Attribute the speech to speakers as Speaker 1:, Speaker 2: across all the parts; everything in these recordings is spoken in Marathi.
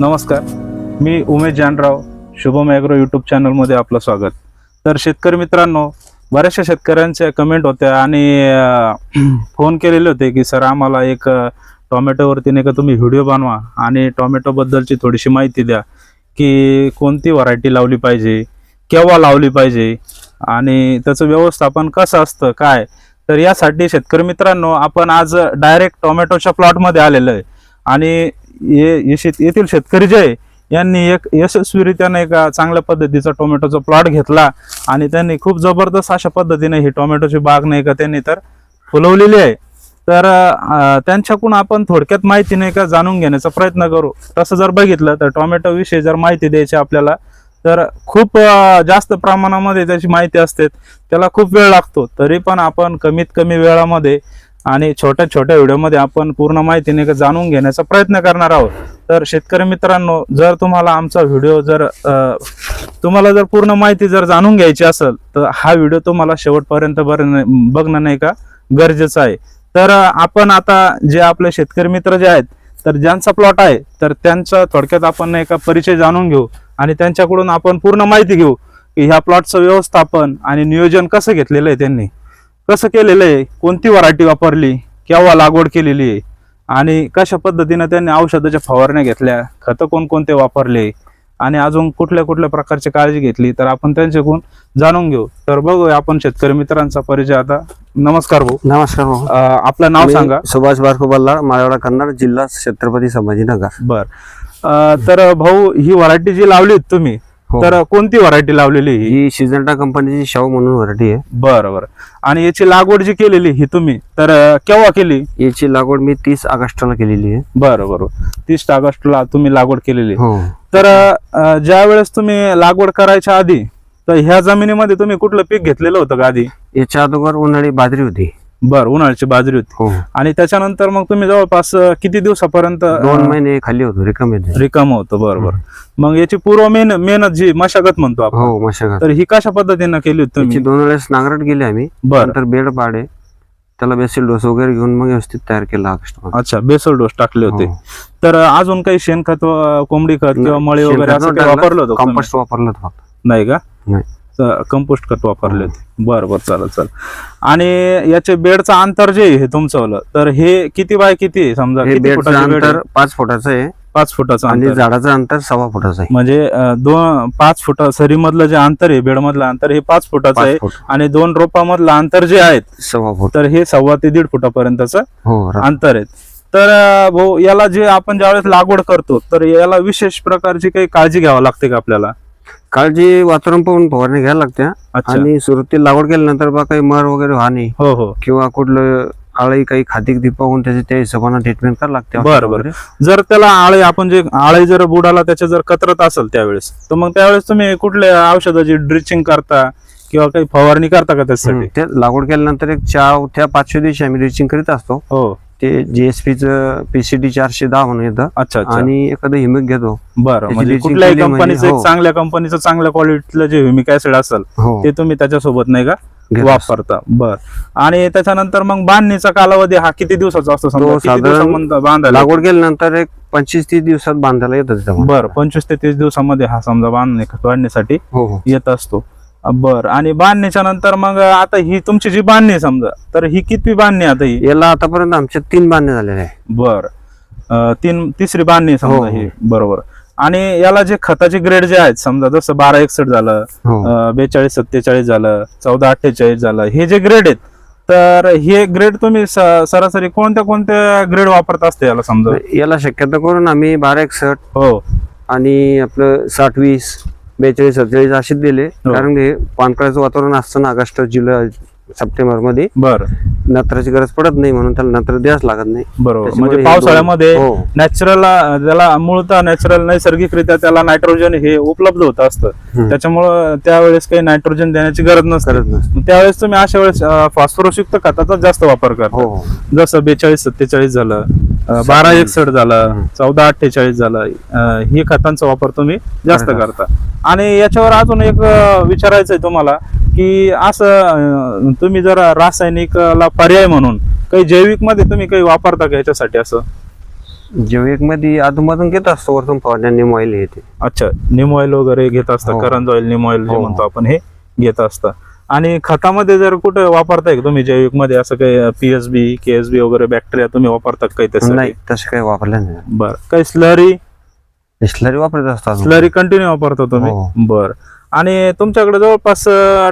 Speaker 1: नमस्कार. मी उमेश जानराव शुभम ॲग्रो यूट्यूब चॅनलमध्ये आपलं स्वागत. तर शेतकरी मित्रांनो बऱ्याचशा शेतकऱ्यांच्या कमेंट होत्या आणि फोन केलेले होते की सर आम्हाला एक टॉमॅटोवरती नाही का तुम्ही व्हिडिओ बनवा आणि टोमॅटोबद्दलची थोडीशी माहिती द्या की कोणती व्हरायटी लावली पाहिजे केव्हा लावली पाहिजे आणि त्याचं व्यवस्थापन कसं असतं काय? तर यासाठी शेतकरी मित्रांनो आपण आज डायरेक्ट टोमॅटोच्या प्लॉटमध्ये आलेलो आहे. आणि ये ये शेत येथील शेतकरी जे आहे यांनी एक यशस्वीरित्याने एका चांगल्या पद्धतीचा टोमॅटोचा प्लॉट घेतला आणि त्यांनी खूप जबरदस्त अशा पद्धतीने ही टोमॅटोची बाग नाही का त्यांनी तर फुलवलेली आहे. तर त्यांच्याकडून आपण थोडक्यात माहिती नाही का जाणून घेण्याचा प्रयत्न करू. तसं जर बघितलं तर टोमॅटोविषयी जर माहिती द्यायची आपल्याला तर खूप जास्त प्रमाणामध्ये त्याची माहिती असते. त्याला खूप वेळ लागतो. तरी पण आपण कमीत कमी वेळामध्ये आणि छोट्या छोट्या व्हिडिओमध्ये आपण पूर्ण माहितीने का जाणून घेण्याचा प्रयत्न करणार आहोत. तर शेतकरी मित्रांनो जर तुम्हाला आमचा व्हिडिओ जर तुम्हाला जर पूर्ण माहिती जर जाणून घ्यायची असेल तर हा व्हिडिओ तुम्हाला शेवटपर्यंत बरं बघणं नाही का गरजेचं आहे. तर आपण आता जे आपले शेतकरी मित्र जे आहेत तर ज्यांचा प्लॉट आहे तर त्यांचा थोडक्यात आपण नाही का परिचय जाणून घेऊ आणि त्यांच्याकडून आपण पूर्ण माहिती घेऊ की ह्या प्लॉटचं व्यवस्थापन आणि नियोजन कसं घेतलेलं आहे त्यांनी. कसं केलेलं आहे? कोणती व्हरायटी वापरली? केव्हा लागवड केलेली आहे? आणि कशा पद्धतीनं त्यांनी औषधाच्या फवारण्या घेतल्या? खतं कोणकोणते वापरले? आणि अजून कुठल्या कुठल्या प्रकारची काळजी घेतली? तर आपण त्यांच्याकडून जाणून घेऊ. तर बघूया आपण शेतकरी मित्रांचा परिचय आता. नमस्कार भाऊ.
Speaker 2: नमस्कार भाऊ.
Speaker 1: आपलं नाव सांगा.
Speaker 2: सुभाष बारको बल्लाळ माळवाडा कन्नड जिल्हा छत्रपती संभाजीनगर.
Speaker 1: बर. तर भाऊ ही व्हरायटी जी लावली तुम्ही
Speaker 2: हो.
Speaker 1: तर कोणती व्हरायटी लावलेली ही?
Speaker 2: ही सिजंटा कंपनीची शाहू म्हणून व्हरायटी आहे.
Speaker 1: बरं बरं. आणि याची लागवड जी केलेली ही तुम्ही तर अं, केव्हा केली?
Speaker 2: याची लागवड मी तीस ऑगस्टला केलेली आहे.
Speaker 1: बरं बरं. तीस ऑगस्टला तुम्ही लागवड केलेली.
Speaker 2: हो.
Speaker 1: तर अं, ज्या वेळेस तुम्ही लागवड करायच्या आधी तर ह्या जमिनीमध्ये तुम्ही कुठलं पीक घेतलेलं होतं का आधी?
Speaker 2: याच्या अगोदर उन्हाळी बाजरी होती.
Speaker 1: बर उन्हाळ्याची बाजरी होती.
Speaker 2: हो.
Speaker 1: आणि त्याच्यानंतर मग तुम्ही जवळपास किती दिवसापर्यंत
Speaker 2: दोन महिने खाली होतो रिकाम
Speaker 1: रिकाम होतं बरोबर मग याची पूर्व मेहन मेहनत जी मशागत म्हणतो आपण.
Speaker 2: हो मशागत.
Speaker 1: तर ही कशा पद्धतीनं केली होती तुम्ही?
Speaker 2: दोन वेळेस नांगरट गेली आम्ही.
Speaker 1: बर.
Speaker 2: नंतर बेड पाडे त्याला बेसिल डोस वगैरे घेऊन मग व्यवस्थित तयार केला
Speaker 1: अच्छा बेसल डोस टाकले होते.
Speaker 2: हो.
Speaker 1: तर अजून काही शेणखत कोंबडी खत किंवा मळी वगैरे वापरलं होतं?
Speaker 2: कॉम्पोस्ट वापरलं होतं
Speaker 1: नाही का?
Speaker 2: नाही.
Speaker 1: कंपोस्ट खत वापरले होते बरं बरं चालेल चालेल. आणि याचे बेडचं अंतर जे आहे हे तुमचं तर हे किती बाय किती आहे? समजा
Speaker 2: हे
Speaker 1: किती
Speaker 2: बेडचं
Speaker 1: फुटाचं बेड
Speaker 2: अंतर
Speaker 1: आहे?
Speaker 2: पाच फुटाचं आहे
Speaker 1: पाच फुटाचं
Speaker 2: आणि
Speaker 1: अंतर
Speaker 2: झाडाचं अंतर सव्वा फुटाचं आहे.
Speaker 1: म्हणजे अं, दोन पाच फुट सरी मधलं जे अंतर आहे बेड मधलं अंतर हे पाच फुटाचं आहे
Speaker 2: पाच फूट.
Speaker 1: आणि दोन रोपामधलं अंतर जे आहेत
Speaker 2: सव्वा फूट.
Speaker 1: तर हे सव्वा ते दीड फुटापर्यंतचं
Speaker 2: हो रा-
Speaker 1: अंतर आहे. तर अं, भाऊ याला जे आपण ज्यावेळेस लागवड करतो तर याला विशेष प्रकारची काही काळजी घ्यावी लागते का आपल्याला?
Speaker 2: काळजी वातावरण पाहून फवारणी घ्यायला लागते.
Speaker 1: अच्छा.
Speaker 2: आणि सुरुवातीला लागवड केल्यानंतर बा काही मर वगैरे व्हाणी
Speaker 1: हो हो.
Speaker 2: किंवा कुठलं आळी काही खाती पाहून त्याचे त्या हिशोबाने ट्रीटमेंट करावं लागते.
Speaker 1: बरं, बरं. जर त्याला आळे आपण जे आळे जर बुडाला त्याच्या जर कतरत असेल त्यावेळेस तर मग त्यावेळेस तुम्ही कुठल्या औषधाची ड्रिचिंग करता किंवा काही फवारणी करता का. त्यासाठी
Speaker 2: ते लागवड केल्यानंतर एक चार त्या पाचव्या दिवशी आम्ही रिचिंग करीत असतो.
Speaker 1: हो.
Speaker 2: ते जीएसपीचं पीसीडी चारशे दहा म्हणून येतं.
Speaker 1: अच्छा अच्छा.
Speaker 2: आणि एखादं हिमिक घेतो.
Speaker 1: बरं म्हणजे कुठल्याही
Speaker 2: केली म्हणजे,
Speaker 1: कंपनीचं एक
Speaker 2: हो.
Speaker 1: चांगल्या कंपनीचं चांगल्या क्वालिटीचं जे ह्युमिक ऍसिड असेल
Speaker 2: हो.
Speaker 1: ते तुम्ही त्याच्यासोबत नाही का
Speaker 2: घेत. असतो.
Speaker 1: वापरता? बर. आणि त्याच्यानंतर मग बांधणीचा कालावधी हा किती दिवसाचा असतो समजा?
Speaker 2: तो
Speaker 1: किती
Speaker 2: साधारण
Speaker 1: दिवसामध्ये बांधायला
Speaker 2: लागवड केल्यानंतर एक पंचवीस तीस दिवसात बांधायला येतं त्याच्यामध्ये.
Speaker 1: बर पंचवीस ते तीस दिवसामध्ये हा समजा बांधणी बांधण्यासाठी
Speaker 2: हो हो.
Speaker 1: येत असतो. बर. आणि बांधणीच्या नंतर मग आता ही तुमची जी बांधणी आहे समजा तर ही किती बांधणी आहे आता ही?
Speaker 2: याला आतापर्यंत आमच्या तीन बांधणे झालेले आहे.
Speaker 1: बर. अं, तीन तिसरी बांधणी आहे
Speaker 2: हो,
Speaker 1: समजा
Speaker 2: हो.
Speaker 1: ही. बरोबर. आणि याला जे खताचे ग्रेड जे आहेत समजा जसं बारा एकसठ झालं
Speaker 2: हो.
Speaker 1: बेचाळीस सत्तेचाळीस झालं चौदा अठ्ठेचाळीस झालं हे जे ग्रेड आहेत तर हे ग्रेड तुम्ही स- सरासरी कोणत्या कोणत्या ग्रेड वापरत असते याला समजा?
Speaker 2: याला शक्यतो करून आम्ही बारा एकसठ
Speaker 1: हो.
Speaker 2: आणि आपलं साठ वीस बेचाळीस सत्तेचाळीस असेच दिले.
Speaker 1: हो.
Speaker 2: कारण हे पानकळाचं वातावरण असतं ना ऑगस्ट जुलै सप्टेंबरमध्ये
Speaker 1: बर.
Speaker 2: नत्राची गरज पडत नाही म्हणून त्याला नत्र द्यास लागत नाही.
Speaker 1: बरोबर.
Speaker 2: त्याच्यामुळे
Speaker 1: म्हणजे
Speaker 2: हे दोन-
Speaker 1: पावसाळ्यामध्ये
Speaker 2: हो.
Speaker 1: नॅचरल त्याला मूळतः नॅचरल नैसर्गिकरित्या त्याला नायट्रोजन हे उपलब्ध होत असतं.
Speaker 2: हम्म.
Speaker 1: त्याच्यामुळं त्यावेळेस काही नायट्रोजन देण्याची गरज नसते. त्यावेळेस तुम्ही अशा वेळेस फॉस्फरस युक्त खताचा जास्त वापर करता.
Speaker 2: हो.
Speaker 1: जसं बेचाळीस सत्तेचाळीस झालं. बारा एकसठ झालं. चौदा अठ्ठेचाळीस झालं हे खतांचा वापर तुम्ही जास्त
Speaker 2: करत
Speaker 1: आणि याच्यावर अजून एक विचारायचं आहे तुम्हाला की असं तुम्ही जर रासायनिकला पर्याय म्हणून काही जैविकमध्ये तुम्ही काही वापरता का याच्यासाठी असं
Speaker 2: जैविकमध्ये अधूनमधून घेत असतो वरतून फवारण्या निम ऑइल येते
Speaker 1: अच्छा निम ऑइल वगैरे घेत असता
Speaker 2: हो.
Speaker 1: करंज ऑइल निम ऑइल जे
Speaker 2: हो.
Speaker 1: म्हणतो आपण हे घेत असता आणि खतामध्ये जर कुठे वापरताय का तुम्ही जैविकमध्ये असं काही पीएसबी केएसबी वगैरे बॅक्टेरिया तुम्ही वापरता काही तसं
Speaker 2: नाही तसं काही वापरलं नाही.
Speaker 1: बर. काही स्लरी
Speaker 2: स्लरी वापरत असतो अजून.
Speaker 1: स्लरी कंटिन्यू वापरता तुम्ही?
Speaker 2: हो.
Speaker 1: बर. आणि तुमच्याकडे जवळपास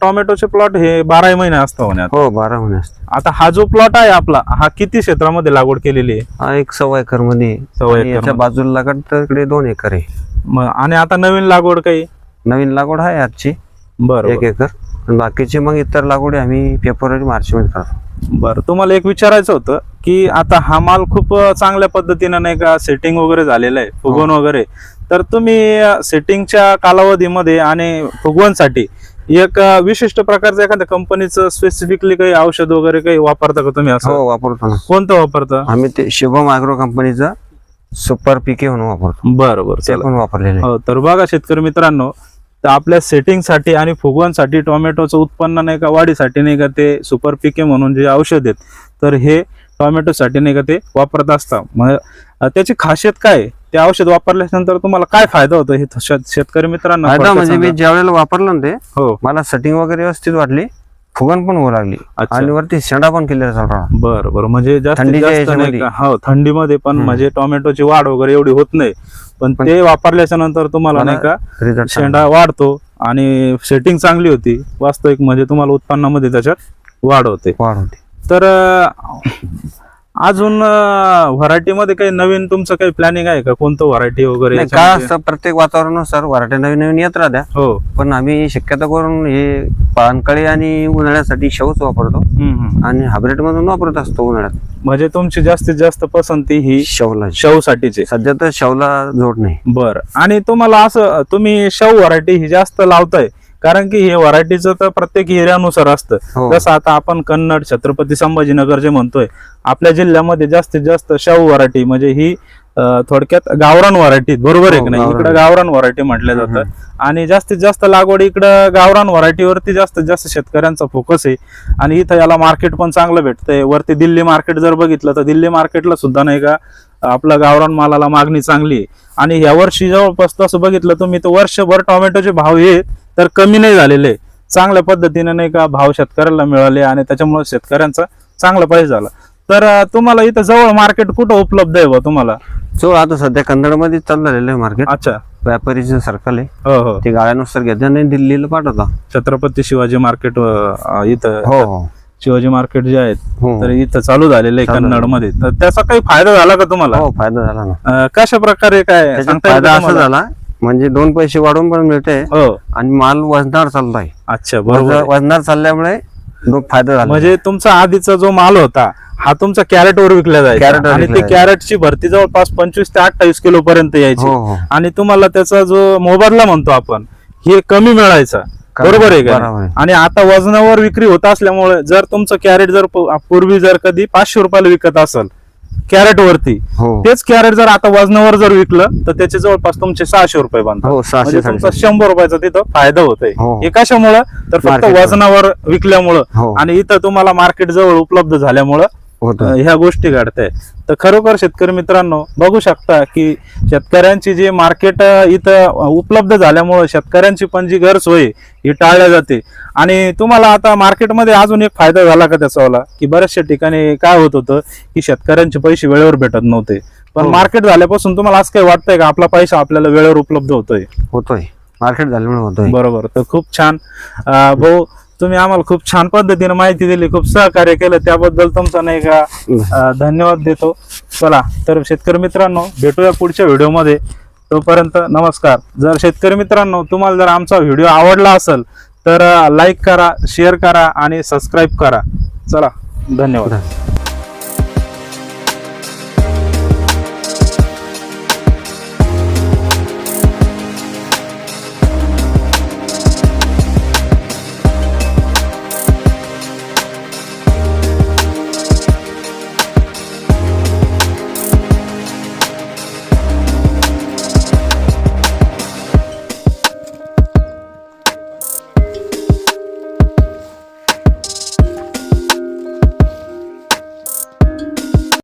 Speaker 1: टोमॅटोचे प्लॉट हे बारा महिने असतं होण्यात
Speaker 2: हो बारा महिने असते
Speaker 1: आता हा जो प्लॉट आहे आपला हा किती क्षेत्रामध्ये लागवड केलेली आहे?
Speaker 2: हा एक सव्वा एकरमध्ये.
Speaker 1: सव्वा एकरमध्ये.
Speaker 2: बाजूला लागत दोन एकर आहे.
Speaker 1: मग आणि आता नवीन लागवड काही?
Speaker 2: नवीन लागवड आहे आजची.
Speaker 1: बरं
Speaker 2: एक एकर. आणि बाकीची मग इतर लागवडी आम्ही फेब्रुवारी मार्च मध्ये करतो.
Speaker 1: बरं तुम्हाला एक विचारायचं होतं की आता हा माल खूप चांगल्या पद्धतीनं नाही का सेटिंग वगैरे झालेलं आहे फुगवण वगैरे. तर तुम्ही सेटिंगच्या कालावधीमध्ये आणि फुगवणसाठी एक विशिष्ट प्रकारचं एखाद्या कंपनीचं स्पेसिफिकली काही औषध वगैरे काही वापरता का तुम्ही असं?
Speaker 2: हो वापरतो ना.
Speaker 1: कोणतं वापरता?
Speaker 2: आम्ही ते शुभम अॅग्रो कंपनीचा सुपर पिके म्हणून वापरतो.
Speaker 1: बरं बरं
Speaker 2: ते
Speaker 1: चला.
Speaker 2: पण वापरलेले आहे.
Speaker 1: हो तर बघा शेतकरी मित्रांनो तर आपल्या सेटिंगसाठी आणि फुगवणसाठी टोमॅटोचं उत्पन्न नाही का वाढीसाठी नाही का ते सुपर पिके म्हणून जे औषध आहेत तर हे टोमॅटोसाठी नाही का ते वापरत असतात मग त्याची खासियत काय? ते औषध वापरल्यानंतर तुम्हाला काय फायदा होतो हे शेत- शेतकरी मित्रांना
Speaker 2: म्हणजे मी. ज्या वेळेला वापरलं ते
Speaker 1: हो
Speaker 2: मला सेटिंग वगैरे व्यवस्थित वाटली फुगण पण होऊ लागली.
Speaker 1: अच्छा.
Speaker 2: आणि वरती शेंडा पण क्लिअर चालला
Speaker 1: बरं बरं. म्हणजे जास्तीत
Speaker 2: थंडीच्या
Speaker 1: जास्त नाही
Speaker 2: याच्यामध्ये.
Speaker 1: का? हो थंडीमध्ये पण. म्हणजे टोमॅटोची वाढ वगैरे एवढी होत नाही. पण ते वापरल्याच्या नंतर तुम्हाला नाही का
Speaker 2: रिझल्ट
Speaker 1: शेंडा वाढतो आणि सेटिंग चांगली होती. वास्तविक म्हणजे तुम्हाला उत्पन्नामध्ये त्याच्यात वाढ होते.
Speaker 2: वाढ होते.
Speaker 1: तर अं, अजून व्हरायटी मध्ये काही नवीन तुमचं काही प्लॅनिंग आहे का? कोणतं व्हरायटी वगैरे? याच्यामध्ये?
Speaker 2: असतं प्रत्येक वातावरणानुसार वराठे नवीन नवीन येत राहत्या.
Speaker 1: हो.
Speaker 2: पण आम्ही शक्यता करून हे पानकळी आणि उन्हाळ्यासाठी शवच वापरतो. आणि हायब्रिड मधून वापरत असतो उन्हाळ्यात.
Speaker 1: म्हणजे तुमची जास्तीत जास्त पसंती ही
Speaker 2: शवला
Speaker 1: शव साठीचे
Speaker 2: सध्या तर शवला जोड नाही.
Speaker 1: बर. आणि तुम्हाला असं तुम्ही शव व्हरायटी ही जास्त लावताय कारण की हे व्हरायटीचं तर प्रत्येक एरियानुसार असतं.
Speaker 2: हो.
Speaker 1: जसं आता आपण कन्नड छत्रपती संभाजीनगर जे म्हणतोय आपल्या जिल्ह्यामध्ये जास्तीत जास्त शव व्हरायटी म्हणजे ही थोडक्यात गावरान व्हरायटी बरोबर आहे
Speaker 2: हो,
Speaker 1: की नाही?
Speaker 2: गावरान.
Speaker 1: इकडे गावरान व्हरायटी म्हटलं जातं. आणि जास्तीत जास्त लागवड इकडं गावरान व्हरायटीवरती जास्तीत जास्त शेतकऱ्यांचा फोकस आहे. आणि इथं याला मार्केट पण चांगलं भेटतंय. वरती दिल्ली मार्केट जर बघितलं तर दिल्ली मार्केटला सुद्धा नाही का आपलं गावरान मालाला मागणी चांगली आहे. आणि या वर्षी जवळपास तसं बघितलं तुम्ही तर वर्षभर टोमॅटोचे भाव हे तर कमी नाही झालेले. चांगल्या पद्धतीने नाही का भाव शेतकऱ्याला मिळाले आणि त्याच्यामुळे शेतकऱ्यांचा चांगला पैसा झाला. तर तुम्हाला इथं जवळ मार्केट कुठं उपलब्ध आहे बा तुम्हाला?
Speaker 2: जो आता सध्या कन्नडमध्ये चालू झालेलं आहे मार्केट
Speaker 1: अच्छा.
Speaker 2: व्यापारीचं सर्कल आहे.
Speaker 1: हो हो.
Speaker 2: ते गाड्यानुसार घेतात आणि दिल्लीला पाठवता.
Speaker 1: छत्रपती शिवाजी मार्केट इथं.
Speaker 2: हो हो.
Speaker 1: शिवाजी मार्केट जे आहेत
Speaker 2: हो.
Speaker 1: तर इथं चालू झालेलं आहे कन्नडमध्ये तर त्याचा काही फायदा झाला का तुम्हाला?
Speaker 2: हो फायदा झाला ना.
Speaker 1: अं, कशा प्रकारे काय
Speaker 2: त्याच्यात
Speaker 1: सांगता येईल
Speaker 2: फायदा असा
Speaker 1: तुम्हाला?
Speaker 2: झाला म्हणजे दोन पैसे वाढून पण मिळते
Speaker 1: हो.
Speaker 2: आणि माल वजनावर चाललाय.
Speaker 1: अच्छा बरोबर आहे.
Speaker 2: वजनावर चालल्यामुळे फायदा झाला
Speaker 1: म्हणजे तुमचा आधीचा जो माल होता हा तुमचा कॅरेट वर विकला जायचा.
Speaker 2: वर
Speaker 1: आणि
Speaker 2: विकला
Speaker 1: ती
Speaker 2: जायचा.
Speaker 1: कॅरेटची भरती जवळपास पंचवीस ते अठ्ठावीस किलो पर्यंत यायची.
Speaker 2: हो हो.
Speaker 1: आणि तुम्हाला त्याचा जो मोबदला म्हणतो आपण हे कमी मिळायचा.
Speaker 2: कमी,
Speaker 1: बरोबर आहे का
Speaker 2: बरोबर आहे.
Speaker 1: आणि आता वजनावर विक्री होत असल्यामुळे जर तुमचं कॅरेट जर प- पूर्वी जर कधी पाचशे रुपयाला विकत असेल कॅरेट वरती
Speaker 2: हो
Speaker 1: तेच कॅरेट जर आता वजनावर जर विकलं तर त्याचे जवळपास तुमचे सहाशे रुपये बनतात
Speaker 2: हो
Speaker 1: म्हणजे
Speaker 2: सहाशे
Speaker 1: तुमचा
Speaker 2: साडेसहाशे.
Speaker 1: शंभर रुपयाचा तिथं फायदा होतोय
Speaker 2: हो.
Speaker 1: हे कशामुळं तर फक्त
Speaker 2: Market वर.
Speaker 1: वजनावर विकल्यामुळं
Speaker 2: हो
Speaker 1: आणि इथं तुम्हाला मार्केट जवळ उपलब्ध झाल्यामुळं
Speaker 2: होतो.
Speaker 1: ह्या गोष्टी घडताय तर खरोखर शेतकरी मित्रांनो बघू शकता की शेतकऱ्यांची जे मार्केट इथं उपलब्ध झाल्यामुळं शेतकऱ्यांची पण जी गैरसोय ही टाळल्या जाते. आणि तुम्हाला आता मार्केटमध्ये अजून एक फायदा झाला का त्याचा वाला की बऱ्याचशा ठिकाणी काय होत होतं की शेतकऱ्यांचे पैसे वेळेवर भेटत नव्हते. पण
Speaker 2: हो.
Speaker 1: मार्केट झाल्यापासून तुम्हाला असं काही वाटतंय का? आपला पैसा आपल्याला वेळेवर उपलब्ध होतोय?
Speaker 2: होतोय. मार्केट झाल्यामुळे होतोय.
Speaker 1: बरोबर. तर खूप छान. भाऊ तुम्ही आम्हाला खूप छान पद्धतीने माहिती दिली खूप सहकार्य केलं. त्याबद्दल तुमचा नाही का धन्यवाद देतो. चला तर शेतकरी मित्रांनो भेटूया पुढच्या व्हिडिओमध्ये. तोपर्यंत नमस्कार. जर शेतकरी मित्रांनो तुम्हाला जर आमचा व्हिडिओ आवडला असेल तर लाईक करा शेअर करा आणि सबस्क्राईब करा. चला धन्यवाद.